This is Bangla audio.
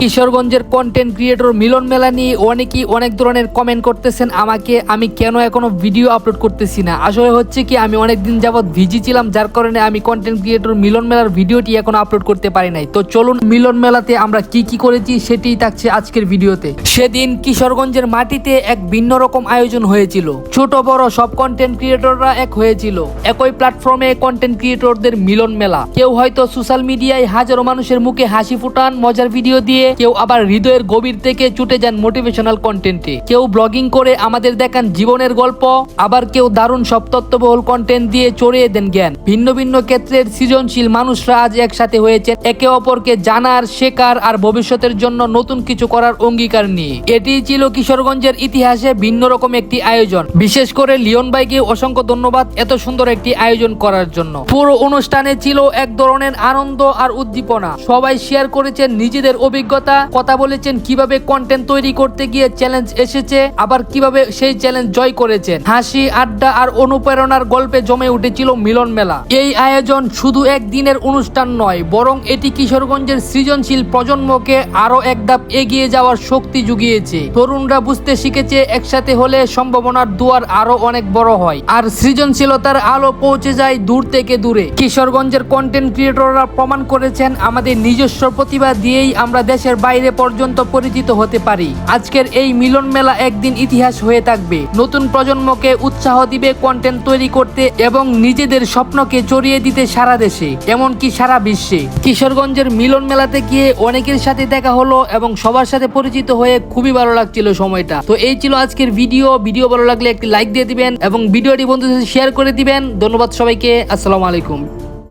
কিশোরগঞ্জের কন্টেন্ট ক্রিয়েটর মিলন মেলা নিয়ে অনেকেই অনেক ধরনের কমেন্ট করতেছেন আমাকে, আমি কেন এখনও ভিডিও আপলোড করতেছি না? আসলে হচ্ছে কি, আমি অনেক দিন যাবত ভিজি ছিলাম, যার কারণে আমি কন্টেন্ট ক্রিয়েটর মিলন মেলার ভিডিওটি এখনও আপলোড করতে পারি নাই। তো চলুন মিলন মেলাতে আমরা কি কি করেছি সেটিই থাকছে আজকের ভিডিওতে সেদিন কিশোরগঞ্জের মাটিতে এক ভিন্ন রকম আয়োজন হয়েছিল। ছোট, বড় সব কন্টেন্ট ক্রিয়েটররা এক হয়েছিল। একই প্ল্যাটফর্মে কন্টেন্ট ক্রিয়েটরদের মিলন মেলা। কেউ হয়তো সোশ্যাল মিডিয়ায় হাজারো মানুষের মুখে হাসি ফুটান, মজার ভিডিও দিয়ে কেউ আবার হৃদয়ের গভীর থেকে ছুটে যান মোটিভেশনাল কন্টেন্টে কেউ ব্লগিং করে আমাদের দেখান জীবনের গল্প, আবার কেউ দারুণ সব তত্ত্ববহুল কন্টেন্ট দিয়ে চড়িয়ে দেন জ্ঞান। ভিন্ন ভিন্ন ক্ষেত্রের সৃজনশীল মানুষরা আজ একসাথে হয়েছে একে অপরকে জানার, শেখার আর ভবিষ্যতের জন্য নতুন কিছু করার অঙ্গীকার নিয়ে। এটি ছিল কিশোরগঞ্জের ইতিহাসে ভিন্ন রকম একটি আয়োজন। বিশেষ করে লিওন ভাইকে অসংখ্য ধন্যবাদ এত সুন্দর একটি আয়োজন করার জন্য। পুরো অনুষ্ঠানে ছিল এক ধরনের আনন্দ আর উদ্দীপনা। সবাই শেয়ার করেছেন নিজেদের অভিজ্ঞতা কথা বলেছেন কীভাবে কন্টেন্ট তৈরি করতে গিয়ে চ্যালেঞ্জ এসেছে, আবার কীভাবে সেই চ্যালেঞ্জ জয় করেছেন। হাসি, আড্ডা আর অনুপ্রেরণার গল্পে জমে উঠেছিল মিলন মেলা। এই আয়োজন শুধু একদিনের অনুষ্ঠান নয়, বরং এটি কিশোরগঞ্জের সৃজনশীল প্রজন্মকে আরও এক ধাপ এগিয়ে যাওয়ার শক্তি জুগিয়েছে। তরুণরা বুঝতে শিখেছে, একসাথে হলে সম্ভাবনার দুয়ার আরও অনেক বড় হয়, আর সৃজনশীলতার আলো পৌঁছে যায় দূর থেকে দূরে। কিশোরগঞ্জের কন্টেন্ট ক্রিয়েটররা প্রমাণ করেছেন, আমাদের নিজস্ব প্রতিভা দিয়েই আমরা দেশের বাইরে পর্যন্ত পরিচিত হতে পারি। আজকের এই মিলন মেলা একদিন ইতিহাস হয়ে থাকবে। নতুন প্রজন্মকে উৎসাহ দিবে কন্টেন্ট তৈরি করতে এবং নিজেদের স্বপ্নকে চড়িয়ে দিতে সারা দেশে, এমনকি সারা বিশ্বে। কিশোরগঞ্জের মিলন মেলাতে গিয়ে অনেকের সাথে দেখা হলো এবং সবার সাথে পরিচিত হয়ে খুবই ভালো লাগছিল সময়টা। তো এই ছিল আজকের ভিডিও। ভিডিও ভালো লাগলে একটি লাইক দিয়ে দিবেন এবং ভিডিওটি বন্ধুদের সাথে শেয়ার করে দিবেন। ধন্যবাদ সবাইকে। আসসালামু আলাইকুম।